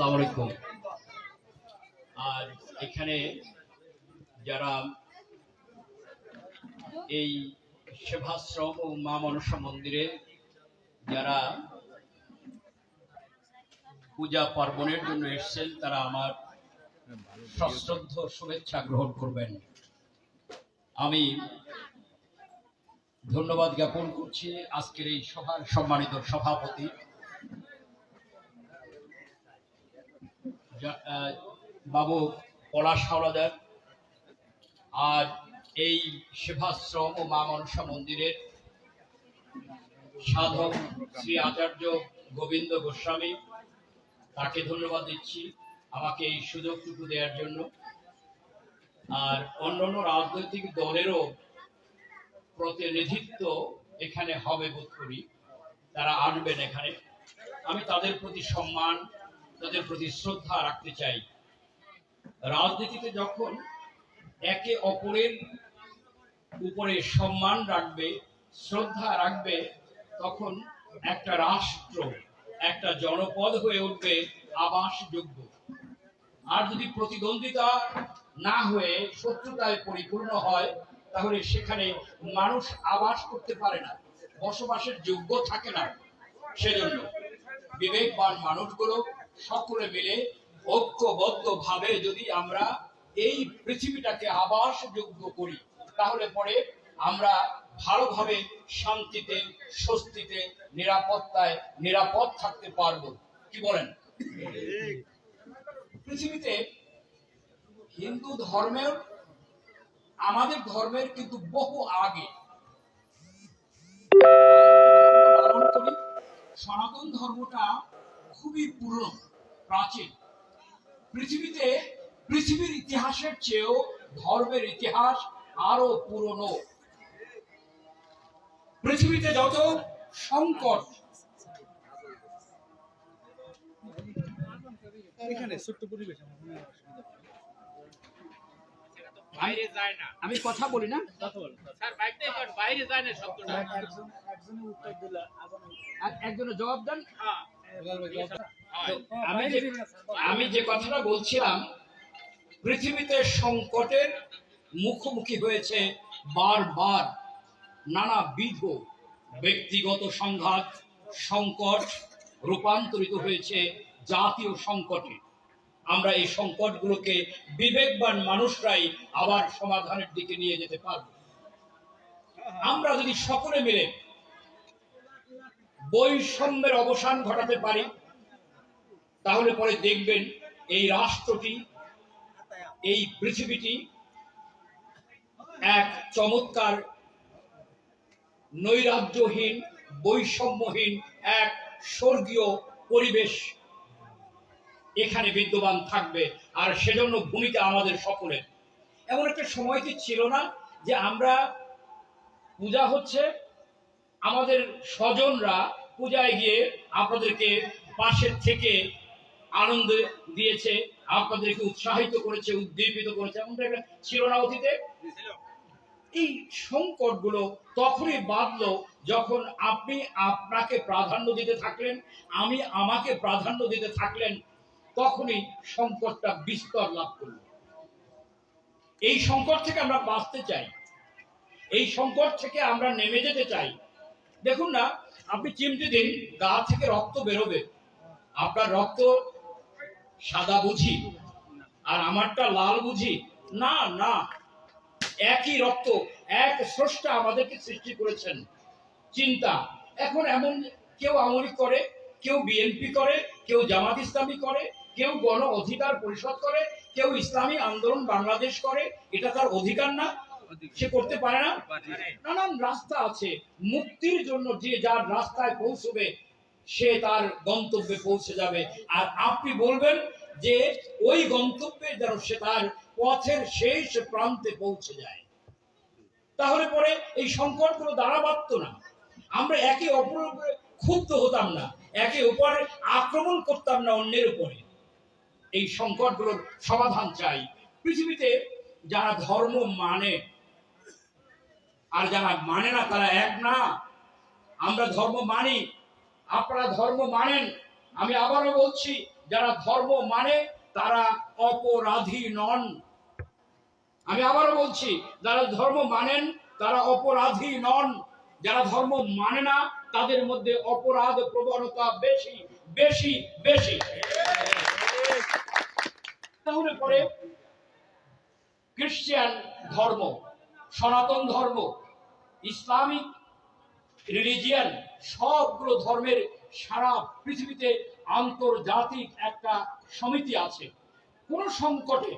আলাইকুম। আর এখানে যারা এই সেবাশ্রম ও মা মনসা মন্দিরে যারা পূজা পার্বণের জন্য এসেছেন, তারা আমার সশ্রদ্ধ শুভেচ্ছা গ্রহণ করবেন। আমি ধন্যবাদ জ্ঞাপন করছি আজকের এই সভার সম্মানিত সভাপতি যা- আহ, বাবু পলাশ হাওলাদার। আর এই সেবাশ্রম ও মা মনসা মন্দিরের সাধক শ্রী আচার্য গোবিন্দ গোস্বামী, তাকে ধন্যবাদ দিচ্ছি আমাকে এই সুযোগটুকু দেওয়ার জন্য। আর অন্যান্য রাজনৈতিক দলেরও প্রতিনিধিত্ব এখানে হবে বোধ করি, তারা আনবেন এখানে। আমি তাদের প্রতি সম্মান তাদের প্রতি শ্রদ্ধা রাখতে চাই। রাজনীতিতে যখন একে অপরের উপরে সম্মান রাখবে, শ্রদ্ধা রাখবে, তখন একটা রাষ্ট্র, একটা জনপদ হয়ে উঠবে আবাসযোগ্য। আর যদি প্রতিদ্বন্দ্বিতা না হয়ে শত্রুতায় পরিপূর্ণ হয়, তাহলে সেখানে মানুষ আবাস করতে পারে না, বসবাসের যোগ্য থাকে না। সেজন্য বিবেকবান মানুষগুলো সকলে মিলে ঐক্যবদ্ধ ভাবে যদি আমরা এই পৃথিবীটাকে আবাসযোগ্য করি, তাহলে পরে আমরা ভালোভাবে শান্তিতে, স্বস্তিতে, নিরাপত্তায় নিরাপদ থাকতে পারব। কি বলেন? পৃথিবীতে হিন্দু ধর্মের, আমাদের ধর্মের কিন্তু বহু আগে। সনাতন ধর্মটা খুবই পুরনো প্রাচীন। পৃথিবীতে পৃথিবীর ইতিহাসের চেয়েও ধর্মের ইতিহাস আরও পুরনো। পৃথিবীতে যত সংকট এখানে ছোট্ট পরিবেশ আমার অসুবিধা নেই। বাইরে যায় না। আমি কথা বলি না? স্যার বাইকটাই বাইরে যায় না শব্দটা। একজন একজনের উত্তর দিলে একজনের জবাব দেন? হয়। আমি আমি যে কথাটা বলছিলাম, পৃথিবীতে সংকটের মুখোমুখি হয়েছে বারবার নানাবিধ ব্যক্তিগত সংঘাত, সংকট রূপান্তরিত হয়েছে জাতীয় সংকটে। আমরা এই সংকটগুলোকে বিবেকবান মানুষরাই আবার সমাধানের দিকে নিয়ে যেতে পারব। আমরা যদি সকলে মিলে বৈষম্যের অবসান ঘটাতে পারি, তাহলে পরে দেখবেন এই রাষ্ট্রটি, এই পৃথিবীটি এক চমৎকার নৈরাজ্যহীন, বৈষম্যহীন এক স্বর্গীয় পরিবেশ এখানে বিদ্যমান থাকবে, আর সেজন্য ভূমিকা আমাদের সকলের এমন একটা সময় কি ছিল না যে আমরা, পূজা হচ্ছে, আমাদের স্বজনরা পূজায় গিয়ে আপনাদেরকে পাশের থেকে আনন্দ দিয়েছে, আপনাদেরকে উৎসাহিত করেছে, উদ্দীপিত করেছে, এমনটা একটা ছিল না অতীতে? এই সংকটগুলো তখনই বাঁধলো যখন আপনি আপনাকে প্রাধান্য দিতে থাকলেন, আমি আমাকে প্রাধান্য দিতে থাকলেন, তখনই সংকটটা বিস্তর লাভ করল। এই সংকট থেকে আমরা বাঁচতে চাই। এই সংকট থেকে আমরা নেমে যেতে চাই। দেখুন না আপনি চিমটি দিন, গা থেকে রক্ত বেরোবে। আপনার রক্ত সাদা বুঝি, আর আমারটা লাল বুঝি। না না, একই রক্ত, এক স্রষ্টা আমাদেরকে সৃষ্টি করেছেন। চিন্তা, এখন এমন কেউ আমলি করে, কেউ বিএনপি করে, কেউ জামাত ইসলামী করে, কেউ গণ অধিকার পরিষদ করে, কেউ ইসলামী আন্দোলন বাংলাদেশ করে, এটা তার অধিকার না। সে করতে পারে না? নানান রাস্তা আছে। মুক্তির জন্য যে যার রাস্তায় পৌঁছবে, সে তার গন্তব্যে পৌঁছে যাবে। আর আপনি বলবেন যে ওই গন্তব্যে যেন সে তার পথের শেষ প্রান্তে পৌঁছে যায়। তাহলে পরে এই সংকটগুলো দাঁড়া বাঁধত না। আমরা একে উপরে ক্ষুব্ধ হতাম না, একে অপরে আক্রমণ করতাম না অন্যের উপরে। এই সংকটগুলোর সমাধান চাই। পৃথিবীতে যারা ধর্ম মানে আর যারা মানে না, তারা এক না। আমরা ধর্ম মানি। আপনারা ধর্ম মানেন। আমি আবারও বলছি, যারা ধর্ম মানে তারা অপরাধী নন। আমি আবারও বলছি, যারা ধর্ম মানেন, তারা অপরাধী নন। যারা ধর্ম মানে না, তাদের মধ্যে অপরাধ প্রবণতা বেশি বেশি বেশি। তাহলে পরে খ্রিস্টান ধর্ম, সনাতন ধর্ম ইসলামিক রিলিজিয়ান সবগুলো ধর্মের সারা পৃথিবীতে আন্তর্জাতিক একটা সমিতি আছে। কোন সংকটে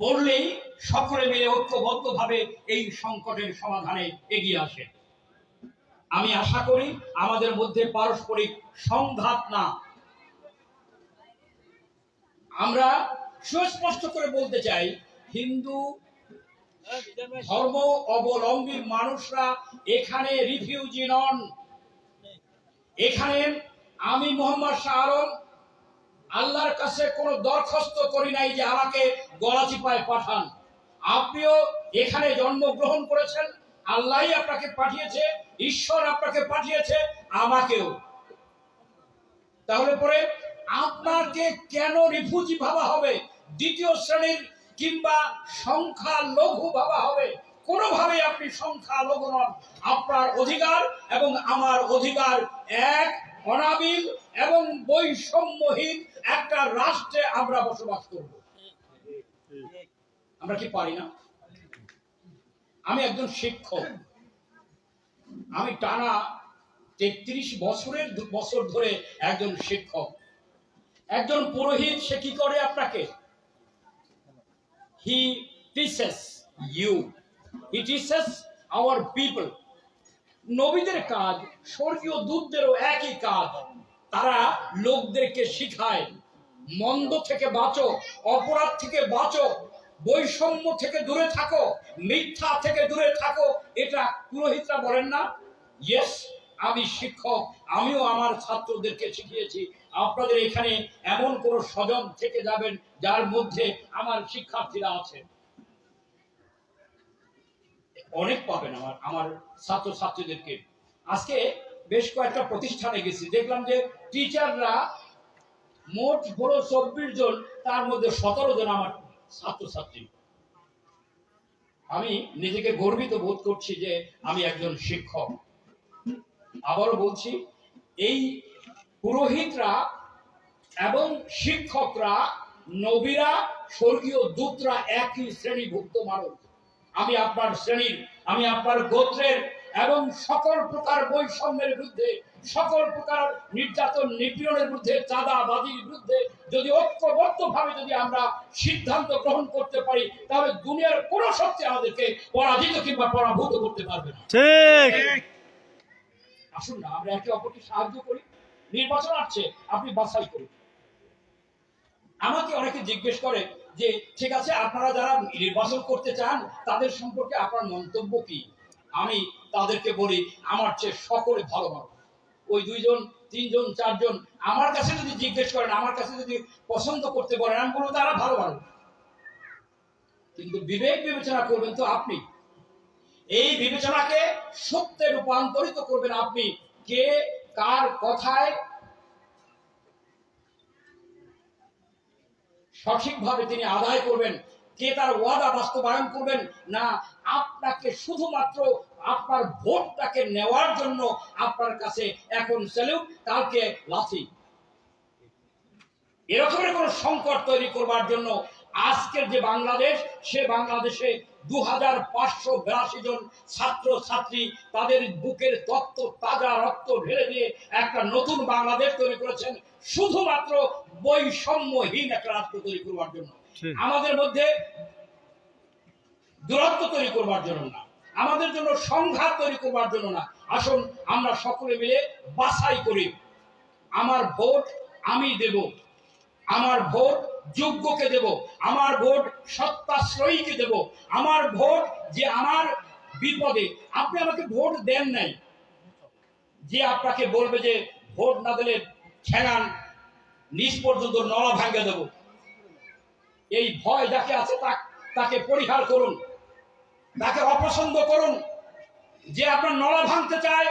পড়লেই সকলে মিলে ঐক্যবদ্ধভাবে এই সংকটের সমাধানে এগিয়ে আসে। আমি আশা করি আমাদের মধ্যে পারস্পরিক সংঘাত না। আমরা সুস্পষ্ট করে বলতে চাই, হিন্দু ধর্ম অবলম্বী মানুষরা এখানে রিফিউজি নন। এখানে আমি মোহাম্মদ শাহ আল্লাহর কাছে কোনো দরখাস্ত করি নাই যে আমাকে গলাচিপায় পাঠান। আপনিও এখানে জন্মগ্রহণ করেছেন, আল্লাহই আপনাকে পাঠিয়েছে, ঈশ্বর আপনাকে পাঠিয়েছে, আমাকেও। তাহলে পরে আপনাকে কেন রিফিউজি ভাবা হবে? দ্বিতীয় শ্রেণির কিংবা সংখ্যা লঘু ভাবা হবে, কোনোভাবে আপনি সংখ্যা লঘু নন। আপনার অধিকার এবং আমার অধিকার এক, অনাবিল এবং বৈষম্যহীন একটা রাষ্ট্রে আমরা বসবাস করব। আমরা কি পারি না? আমি একজন শিক্ষক। আমি টানা তেত্রিশ বছরের বছর ধরে একজন শিক্ষক। একজন পুরোহিত সে কি করে আপনাকে? He teaches you he teaches our people নবীদের কাজ, স্বর্গীয় দূতদেরও একই কাজ। তারা লোকদেরকে শিখায়। মন্দ থেকে বাঁচো, অপরাধ থেকে বাঁচো, বৈষম্য থেকে দূরে থাকো, মিথ্যা থেকে দূরে থাকো, এটা পুরোহিতরা বলেন না? ইয়েস আমি শিক্ষক, আমিও আমার ছাত্রদেরকে শিখিয়েছি। আপনাদের এখানে এমন কোন স্বজন থেকে যাবেন যার মধ্যে আমার শিক্ষার্থীরা আছে। অনেক পাবেন আমার আমার ছাত্র ছাত্রীদেরকে আজকে বেশ কয়েকটা প্রতিষ্ঠানে গেছি, দেখলাম যে টিচাররা মোট হলো চব্বিশ জন, তার মধ্যে সতেরো জন আমার ছাত্রছাত্রী। আমি নিজেকে গর্বিত বোধ করছি যে আমি একজন শিক্ষক। আবারও বলছি, এই পুরোহিতরা এবং শিক্ষকরা নবীরা স্বর্গীয় দূতরা একই শ্রেণীভুক্ত মানুষ। আমি আপনার শ্রেণির আমি আপনার গোত্রের এবং সকল প্রকার বৈষম্যের বিরুদ্ধে সকল প্রকার নির্যাতন নিপীড়নের বিরুদ্ধে চাঁদাবাজির বিরুদ্ধে যদি ঐক্যবদ্ধ ভাবে যদি আমরা সিদ্ধান্ত গ্রহণ করতে পারি তাহলে দুনিয়ার কোন শক্তি আমাদেরকে পরাজিত কিংবা পরাভূত করতে পারবে না। ঠিক। আসুন না আমরা একে অপরকে সাহায্য করি। নির্বাচন আসছে, আপনি বাছাই করুন। আমাকে অনেকে জিজ্ঞেস করে যে, ঠিক আছে, আপনারা যারা নির্বাচন করতে চান, তাদের সম্পর্কে আপনার মন্তব্য কি? আমি তাদেরকে বলি, আমার চেয়ে সকলে ভালো মানুষ। ওই দুইজন, তিনজন, চারজন আমার কাছে যদি জিজ্ঞেস করেন, আমার কাছে যদি পছন্দ করতে পারেন আমি বলব তারা ভালো মানুষ। কিন্তু বিবেক বিবেচনা করবেন তো আপনি। এই বিবেচনাকে সত্যে রূপান্তরিত করবেন আপনি। কে কার কথায় সঠিকভাবে তিনি আদায় করবেন? কে তার ওয়াদা বাস্তবায়ন করবেন? না, আপনাকে শুধুমাত্র আপনার ভোটটাকে নেওয়ার জন্য আপনার কাছে এখন স্যালুট কালকে লাথি এরকমের কোন সংকট তৈরি করবার জন্য আজকের যে বাংলাদেশ সে বাংলাদেশে দু হাজার পাঁচশো বিরাশি জন ছাত্র ছাত্রী তাদের বুকের তত্ত্ব তাজা রক্ত ঢেলে দিয়ে একটা নতুন বাংলাদেশ তৈরি করেছেন। শুধুমাত্র বৈষম্যহীন একটা রাষ্ট্র তৈরি করবার জন্য। আমাদের মধ্যে দূরত্ব তৈরি করবার জন্য না। আমাদের জন্য সংঘাত তৈরি করবার জন্য না। আসুন আমরা সকলে মিলে বাছাই করি। আমার ভোট আমি দেব। আমার ভোট যোগ্যকে দেব, আমার ভোট সত্তাশ্রয়ীকে দেব, আমার ভোট যে আমার বিপদে। আপনি আমাকে ভোট দেন নাই। যে আপনাকে বলবে যে ভোট না দিলে ঠেঙান নিজ পর্যন্ত নলা ভাঙ্গে দেব। এই ভয় যাকে আছে তাকে পরিহার করুন, তাকে অপছন্দ করুন। যে আপনার নলা ভাঙতে চায়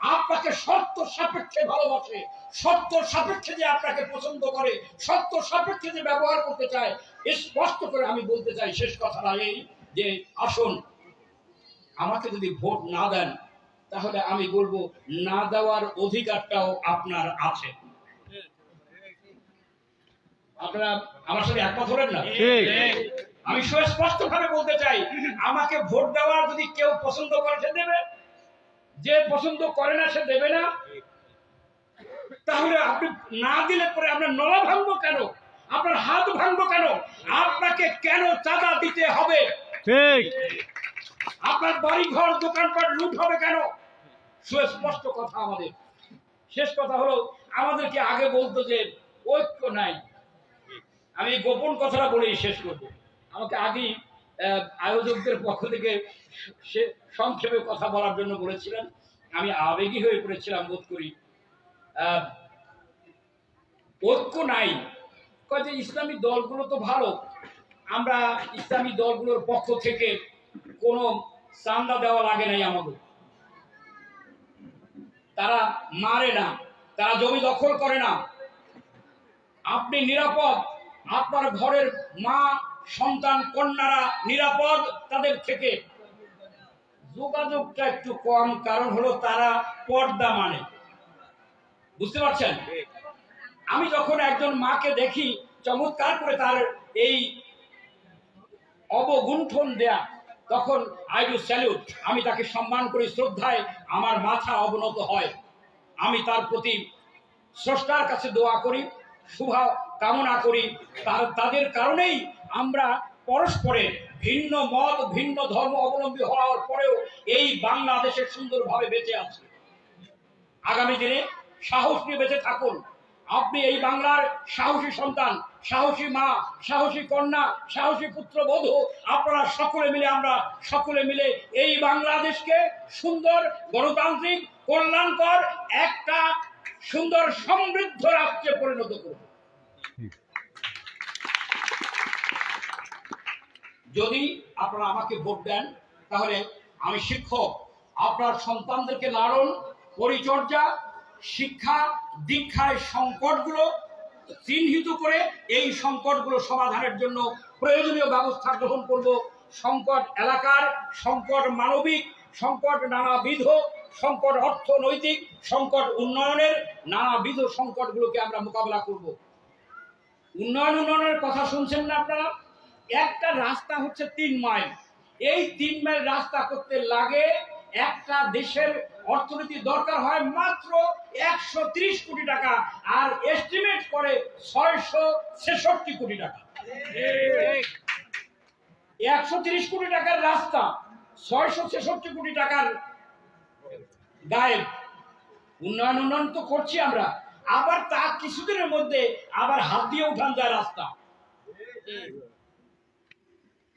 আপনাকে শর্ত সাপেক্ষে ভালোবাসে শর্ত সাপেক্ষে যে আপনাকে পছন্দ করে শর্ত সাপেক্ষে যে ব্যবহার করতে চায়। স্পষ্ট করে আমি বলতে চাই শেষ কথাটা এই যে আসুন আমাকে যদি ভোট না দেন তাহলে আমি বলব না দেওয়ার অধিকারটাও আপনার আছে। আপনারা আমার সাথে একমত হলেন না? আমি সুস্পষ্ট ভাবে বলতে চাই আমাকে ভোট দেওয়ার যদি কেউ পছন্দ করে সে দেবে। যে পছন্দ করে না সে দেবে না। তাহলে আপনি না দিলে পরে আপনার নলা ভাঙবো কেন? আপনার হাত ভাঙবো কেন? আপনাকে কেন চাঁদা দিতে হবে? ঠিক। আপনার বাড়ি ঘর দোকানপাট লুট হবে কেন? সুস্পষ্ট কথা আমাদের। শেষ কথা হলো আমাদেরকে আগে বলতো যে ঐক্য নাই। আমি গোপন কথাটা বলেই শেষ করব। আমাকে আগেই আয়োজকদের পক্ষ থেকে সে সংক্ষেপে কথা বলার জন্য বলেছিলেন। আমি আবেগী হয়ে পড়েছিলাম, বোধ করি। ঐক্য নাই। যে ইসলামী দলগুলো তো ভালো। আমরা ইসলামী দলগুলোর পক্ষ থেকে কোনো চান্দা দেওয়া লাগে নাই আমাদের। তারা মারে না। তারা জমি দখল করে না। আপনি নিরাপদ। আপনার ঘরের মা সন্তান কন্যারা নিরাপদ তাদের থেকে। যোগাযোগটা একটু কম, কারণ হলো তারা পর্দা মানে। বুঝতে পারছেন? আমি যখন একজন মাকে দেখি, চমৎকার করে তার এই অবগুণ্ঠন দেয়া, তখন আই ডু স্যালিউট আমি তাকে সম্মান করি, শ্রদ্ধায় আমার মাথা অবনত হয়। আমি তার প্রতি স্রষ্টার কাছে দোয়া করি শুভ কামনা করি। তার, তাদের কারণেই আমরা পরস্পরে ভিন্ন মত, ভিন্ন ধর্ম অবলম্বী হওয়ার পরেও এই বাংলাদেশে সুন্দরভাবে বেঁচে আছে। আগামী দিনে সাহস নিয়ে বেঁচে থাকুন। আপনি এই বাংলার সাহসী সন্তান, সাহসী মা, সাহসী কন্যা, সাহসী পুত্র পুত্রবধূ, আপনারা সকলে মিলে, আমরা সকলে মিলে এই বাংলাদেশকে সুন্দর, গণতান্ত্রিক, কল্যাণকর, একটা সুন্দর সমৃদ্ধ রাষ্ট্রে পরিণত করব। যদি আপনারা আমাকে ভোট দেন, তাহলে আমি শিক্ষক। আপনার সন্তানদেরকে লালন, পরিচর্যা, শিক্ষা, দীক্ষায় সংকটগুলো চিহ্নিত করে এই সংকটগুলো সমাধানের জন্য প্রয়োজনীয় ব্যবস্থা গ্রহণ করব। সংকট এলাকার, সংকট মানবিক, সংকট নানাবিধ, সংকট অর্থনৈতিক, সংকট উন্নয়নের নানাবিধ সংকটগুলোকে আমরা মোকাবেলা করব। উন্নয়ন উন্নয়নের কথা শুনছেন না আপনারা? একটা রাস্তা হচ্ছে তিন মাইল। এই তিন মাইল রাস্তা করতে লাগে একটা দেশের অর্থনীতি দরকার হয় মাত্র একশো ত্রিশ কোটি টাকা আর এস্টিমেট করে ছয়শো ছেষট্টি কোটি টাকা। একশো কোটি টাকার রাস্তা, ছয়শো ছেষট্টি কোটি টাকার গায়েব। উন্নয়ন উন্নয়ন তো করছি আমরা, আবার তা কিছুদিনের মধ্যে আবার হাত দিয়ে উঠান যায় রাস্তা।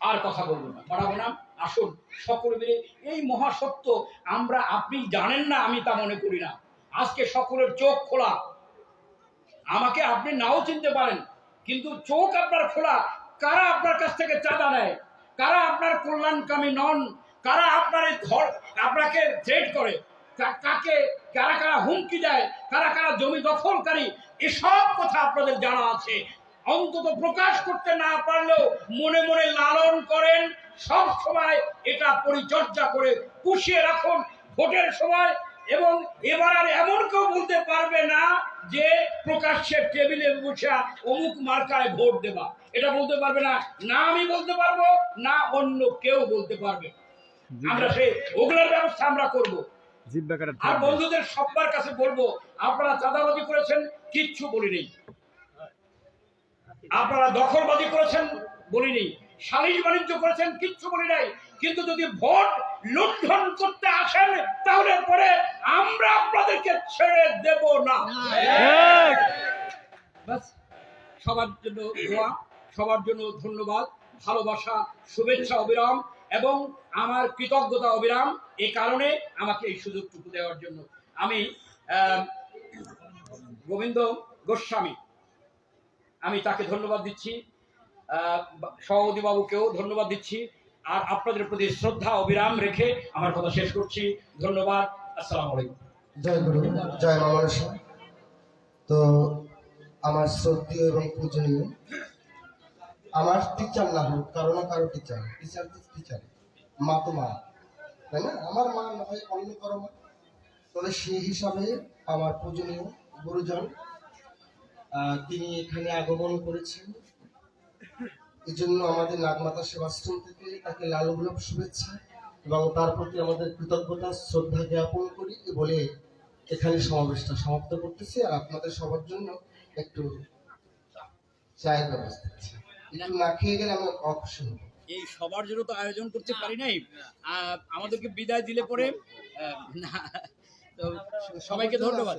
আর কথা বলব না। বাড়াবো না আসুন, সকলে মিলে। এই মহাসত্য আমরা আপনি জানেন না, আমি তা মনে করি না। আজকে সকলের চোখ খোলা। আমাকে আপনি নাও চিনতে পারেন, কিন্তু চোখ আপনার খোলা। কারা আপনার কাছ থেকে চাঁদা নেয়? কারা আপনার কল্যাণকামী নন? কারা আপনার ঘর আপনাকে থ্রেট করে? কাকে, কারা কারা হুমকি দেয়? কারা কারা জমি দখলকারী? এসব কথা আপনাদের জানা আছে। অন্তত প্রকাশ করতে না পারলেও মনে মনে লালন করেন। সব সময় এটা পরিচর্যা করে পুষিয়ে রাখুন ভোটের সময় এবং এবার আর এমন কেউ বলতে পারবে না যে প্রকাশ্যে টেবিলে বসে অমুক মার্কায় ভোট দেবা। এটা বলতে পারবে না না আমি বলতে পারব না অন্য কেউ বলতে পারবে। আমরা সেই ওগুলোর ব্যবস্থা আমরা করব। আর বন্ধুদের সবার কাছে বলব আপনারা চাঁদাবাজি করেছেন কিচ্ছু বলিনি। আপনারা দখলবাজি করেছেন বলিনি সালিশ বাণিজ্য করেছেন কিচ্ছু বলি নাই। কিন্তু যদি ভোট লুণ্ঠন করতে আসেন তাহলে পরে আমরা আপনাদেরকে ছেড়ে দেব না। সবার জন্য দোয়া সবার জন্য ধন্যবাদ ভালোবাসা শুভেচ্ছা অবিরাম এবং আমার কৃতজ্ঞতা অবিরাম এই কারণে আমাকে এই সুযোগটুকু দেওয়ার জন্য। আমি গোবিন্দ গোস্বামী। আমি তাকে ধন্যবাদ দিচ্ছি। সভাপতি বাবুকেও ধন্যবাদ দিচ্ছি। আর আপনাদের প্রতি শ্রদ্ধা, অবিরাম রেখে আমার কথা শেষ করছি। ধন্যবাদ। আসসালামু আলাইকুম। জয় গুরু, জয় মনসা তো আমার শ্রদ্ধেয় এবং পূজনীয়, আমার টিচার না হোক, কারও না কারও টিচার টিচার টিচার মা তো মা, তাই না? আমার মা নয় অন্য কারও মা। তবে সেই হিসাবে আমার পূজনীয় গুরুজন তিনি এখানে আগমন করেছেন। এই জন্য আমাদের নাগমাতা সেবাশ্রম থেকে তাকে লাল গোলাপ শুভেচ্ছা এবং তার প্রতি আমাদের কৃতজ্ঞতা, শ্রদ্ধা জ্ঞাপন করি বলে এখানে সমাবেশটা সমাপ্ত করতেছি আর আপনাদের সবার জন্য একটু চায়ের ব্যবস্থা আছে। একটু না খেয়ে গেলে আমি হব। এই সবার জন্য তো আয়োজন করতে পারি নাই। আমাদেরকে বিদায় দিলে পরে তো সবাইকে ধন্যবাদ।